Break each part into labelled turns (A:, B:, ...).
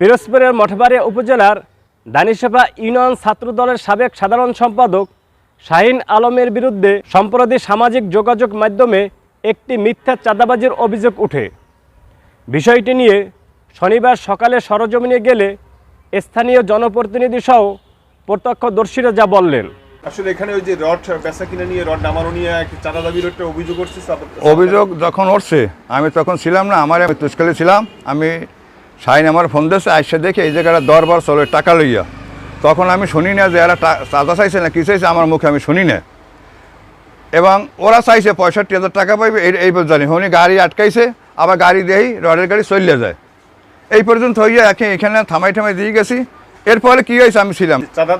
A: পিরোজপুরের মঠবাড়িয়া উপজেলার দানিসেবা ইউনিয়ন ছাত্র দলের সাবেক সাধারণ সম্পাদক শাহিন আলমের বিরুদ্ধে সম্প্রতি সামাজিক যোগাযোগ মাধ্যমে একটি মিথ্যা চাঁদাবাজির অভিযোগ ওঠে বিষয়টি নিয়ে শনিবার সকালে সরজমিনে গেলে স্থানীয় জনপ্রতিনিধি সহ প্রত্যক্ষদর্শীরা যা বললেন।
B: আসলে এখানে ওই যে রড বেচা কিনে নিয়ে রড নামানো নিয়ে একটা চাঁদা দাবির একটা অভিযোগ করছে
C: অভিযোগ যখন উঠছে আমি তখন ছিলাম না আমার আমি তুষ্কালে ছিলাম আমি সাইন আমার ফোন দিয়েছে আইসে দেখে এই জায়গাটা দরবার চলে টাকা লইয়া। তখন আমি শুনি না যে এরা চাঁদা চাইছে না কি চাইছে আমার মুখে আমি শুনি না। এবং ওরা চাইছে পঁয়ষট্টি হাজার টাকা পাইবে এই এই জানি। উনি গাড়ি আটকাইছে আবার গাড়ি দেই রডের গাড়ি চলে যায়। এই পর্যন্ত হইয়া একে এখানে থামাই থামাই দিয়ে গেছি। এরপরে কী হয়েছে আমি ছিলাম।
B: চাঁদা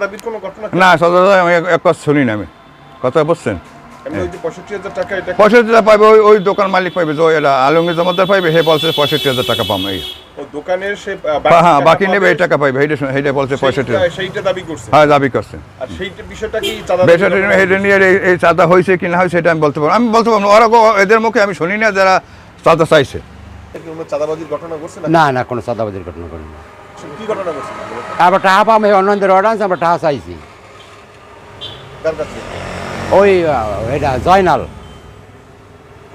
C: না সদা আমি এক- কথা শুনি না আমি। কথা বুঝছেন?
B: পঁয়ষট্টি হাজার
C: পাইবে ওই ওই দোকান মালিক পাইবে যে আলমগীর জমাদার পাইবে হে বলছে পঁয়ষট্টি হাজার টাকা পাম এই।
B: দোকানের সে
C: হ্যাঁ বাকি নেবে এই টাকা পাইবে সেইটা শুনে- সেইটা বলছে পঁয়ষট্টি
B: সেইটা- দাবি করছে।
C: হ্যাঁ দাবি করছে।
B: আর সেইটা বিষয়টা কি চাঁদা
C: বেসরকারি হেঁটে নিয়ে এই- চাঁদা হয়েছে কি না হয়েছে সেটা আমি বলতে পারব আমি বলতে পারব ওরা এদের মুখে আমি শুনি না যারা চাঁদা চাইছে।
B: চাঁদাবাজির না
D: না না কোনো সাদাবাজির ঘটনা করি না
B: কি ঘটনা ঘটছে?
D: আমরা টাকা পাম এই অন্যদের অর্ডার আমরা টাকা চাইছি। ওই এটা জয়নাল।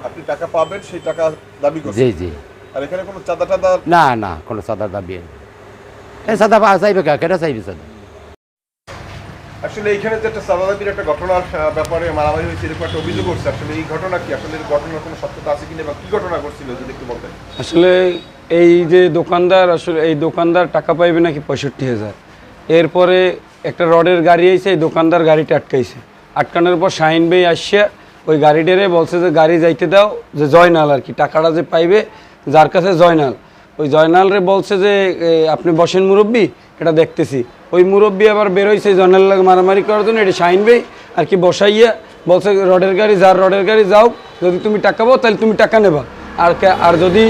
B: আপনি টাকা পাবেন সেই টাকা দাবি করছে
D: জি জি।
B: আর এখানে কোনো চাঁদা টাদা
D: না না কোনো সাদা দাবি এই সাদা পা চাইবে কে? কেটা চাইবে সাদা
B: আসলে এইখানে যে একটা চাঁদা দাবির একটা ঘটনার ব্যাপারে মারামারি হয়েছে এরকম একটা অভিযোগ করছে আসলে এই ঘটনা কি? আসলে এই ঘটনার কোনো সত্যতা আছে কিনা বা কি ঘটনা ঘটছিল? যদি একটু বলতেন।
E: আসলে এই যে দোকানদার আসলে এই দোকানদার টাকা পাইবে নাকি পঁয়ষট্টি হাজার। এরপরে একটা রডের গাড়ি আইছে এই দোকানদার গাড়িটা আটকাইছে। আটকানোর পর শাহিন ভাই আসছে ওই গাড়িটারে বলছে যে গাড়ি যাইতে দাও যে জয়নাল আর কি টাকাটা যে পাইবে যার কাছে জয়নাল। ওই জয়নালরে বলছে যে আপনি বসেন মুরব্বী, এটা দেখতেছি। ওই মুরব্বী আবার বেরোইছে জয়নাল লাগে মারামারি করার জন্য, এটা শাহিন ভাই আর কি বসাইয়া বলছে, রডের গাড়ি যার রডের গাড়ি যাও, যদি তুমি টাকা পাও তাহলে তুমি টাকা নেবা। আর আর যদি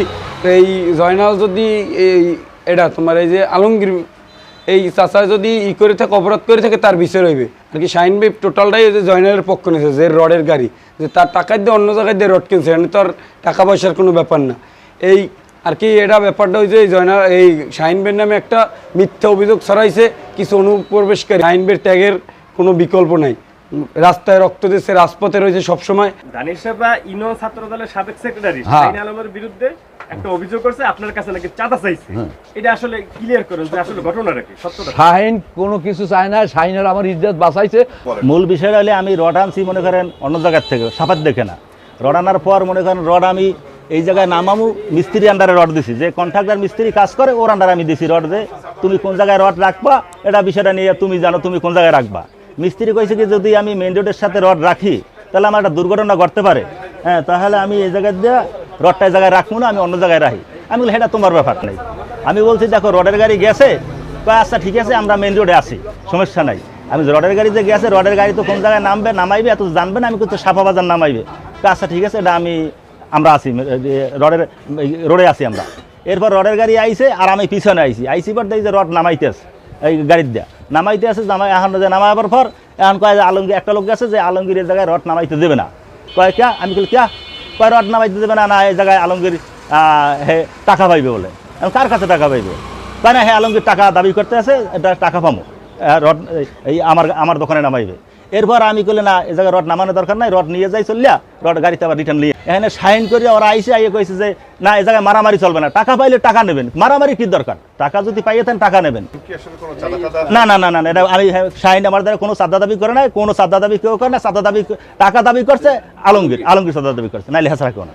E: এই জয়নাল যদি এই, এটা তোমার এই যে আলমগীর, এই চাচা যদি ই করে থাকে, অপরাধ করে থাকে, তার বিচার হইবে। আর কি শাহিন ভাই টোটালটাই যে জয়নালের পক্ষ নিয়েছে যে রডের গাড়ি, যে তার টাকায় দিয়ে অন্য জায়গায় দিয়ে রড কিনছে এখানে তো আর টাকা পয়সার কোনো ব্যাপার না। এই আর কি এটা ব্যাপারটা হয়েছে এই জয়নাল এই শাহিন ভাইয়ের নামে একটা মিথ্যা অভিযোগ ছড়াইছে কিছু অনুপ্রবেশকারী শাহিন ভাইয়ের ট্যাগের কোনো বিকল্প নাই। রাস্তায় রক্ত দিচ্ছে রাজপথে রয়েছে সবসময়।
A: দানিসেবা ইউনিয়ন ছাত্র দলের সাবেক সেক্রেটারি
D: হ্যাঁ।
A: শাহিন আলমের বিরুদ্ধে একটা অভিযোগ করছে আপনার কাছে নাকি চাঁদা চাইছে। এটা আসলে ক্লিয়ার করেন যে আসলে ঘটনাটা কি সত্যটা
F: শাহিন কোনো কিছু চায় না শাহিনের আমার ইজ্জত বাঁচাইছে।
G: মূল বিষয়টা হলে আমি রড আনছি মনে করেন অন্য জায়গার থেকে সাপাত দেখে না। রড আনার পর মনে করেন রড আমি এই জায়গায় নামামু মিস্ত্রি আন্ডারে রড দিছি। যে কন্ট্রাক্টর মিস্ত্রি কাজ করে, ওর আন্ডারে আমি দিছি রড যে, তুমি কোন জায়গায় রড রাখবা? এটা বিষয়টা নিয়ে তুমি জানো, তুমি কোন জায়গায় রাখবা? মিস্ত্রি কইছে কি, যদি আমি মেন রোডের সাথে রড রাখি, তাহলে আমার একটা দুর্ঘটনা ঘটতে পারে। হ্যাঁ তাহলে আমি এই জায়গায় দিয়ে রডটা এই জায়গায় রাখব না, আমি অন্য জায়গায় রাখি। আমি বলি এটা তোমার ব্যাপার নেই। আমি বলছি, দেখো রডের গাড়ি গেছে। কয় আচ্ছা ঠিক আছে, আমরা মেন রোডে আসি সমস্যা নাই। আমি যে রডের গাড়িতে গেছে রডের গাড়ি তো কোন জায়গায় নামবে, নামাইবে, এত জানবে না, আমি কিন্তু সাফা বাজার নামাইবে। আচ্ছা ঠিক আছে, এটা আমি আমরা এ, রডের রোডে আসি আমরা। এরপর রডের গাড়ি আইছে আর আমি পিছনে আইছি। আইসি পর দেখি যে রড নামাইতে আছে এই গাড়ির দিয়া। নামাইতে আছে নামাই এখন যে নামাবার পর এখন কয় যে আলমগীর একটা লোক গেছে যে আলমগীরের জায়গায় রড নামাইতে দেবে না। কয় ক্যা? আমি বলি ক্যা? কয় রড নামাইতে দেবে না না এই জায়গায় আলমগীর হে টাকা পাইবে বলে। কার কাছে টাকা পাইবে? তাই না হ্যাঁ আলমগীর টাকা দাবি করতে আছে এটা টাকা পাবো রড এই আমার আমার দোকানে নামাইবে। এরপর আমি করলে না এই জায়গায় রড নামানোর দরকার নাই, রড নিয়ে যাই চললিয়া রড গাড়িতে আবার রিটার্ন নিয়ে এখানে সাইন করে ওরা আইসে, আইয়ে কইছে যে, না এই জায়গায় মারামারি চলবে না, টাকা পাইলে টাকা নেবেন। মারামারি কি দরকার? টাকা যদি পাইয়ে থাকেন টাকা নেবেন। না না না না এটা আমি শাহিন আমার দ্বারা কোনো সাদা দাবি করে নাই, কোনো সাদা দাবি কেউ করে না সাদা দাবি, টাকা দাবি করছে, আলমগীর আলমগীর সাদা দাবি করছে, নাইলে হাসরা কেউ না।